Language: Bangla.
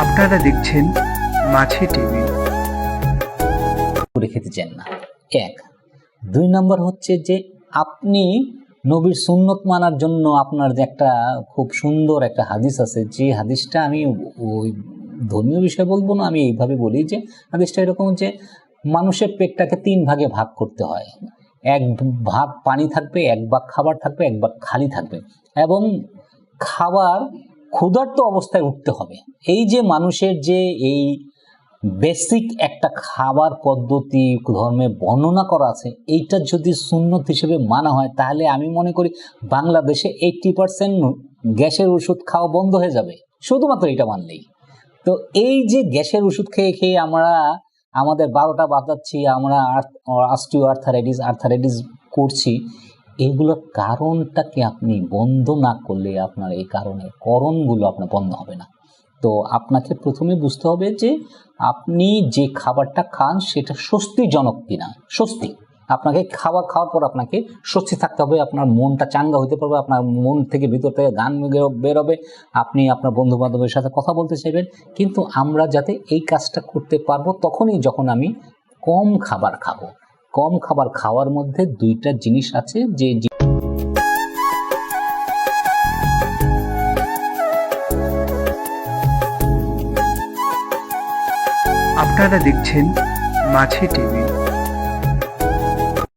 আপনারা দেখছেন মাছি টিভি। করে খেতে চান না। এক। দুই নম্বর হচ্ছে যে আপনি নবীর সুন্নত মানার জন্য আপনার যে একটা খুব সুন্দর একটা হাদিস আছে, যে হাদিসটা আমি ওই ধর্মীয় বিষয় বলব না, আমি এইভাবে বলি যে হাদিসটা এরকম যে মানুষের পেটটাকে তিন ভাগে ভাগ করতে হয়। এক ভাগ পানি থাকবে, এক ভাগ খাবার থাকবে, এক ভাগ খালি থাকবে। এবং খাবার ক্ষুধার্ত অবস্থায় উঠতে হবে। এই যে মানুষের যে এই বেসিক একটা খাবার পদ্ধতি, ধর্মে বর্ণনা করা আছে, এইটা যদি সুন্নত হিসেবে মানা হয়, তাহলে আমি মনে করি বাংলাদেশে এইটটি পার্সেন্ট গ্যাসের ওষুধ খাওয়া বন্ধ হয়ে যাবে। শুধুমাত্র এটা মানলেই। তো এই যে গ্যাসের ওষুধ খেয়ে খেয়ে আমরা আমাদের বারোটা বাজাচ্ছি, আমরা আর্থ আস্টিও আর্থারাইটিস আর্থারাইটিস করছি এগুলোর কারণটাকে আপনি বন্ধ না করলে আপনার এই কারণে করণগুলো আপনার বন্ধ হবে না। তো আপনাকে প্রথমে বুঝতে হবে যে আপনি যে খাবারটা খান সেটা স্বস্তিজনক কিনা, স্বস্তি। আপনাকে খাবার খাওয়ার পর আপনাকে স্বস্তি থাকতে হবে, আপনার মনটা চাঙ্গা হতে পারবে, আপনার মন থেকে ভিতর থেকে গান বেরোবে, আপনি আপনার বন্ধু বান্ধবের সাথে কথা বলতে চাইবেন। কিন্তু আমরা যাতে এই কাজটা করতে পারব, তখনই যখন আমি কম খাবার খাব কম খাবার খাওয়ার মধ্যে দুইটা জিনিস আছে যে আপনারা দেখছেন মাছি টিভি।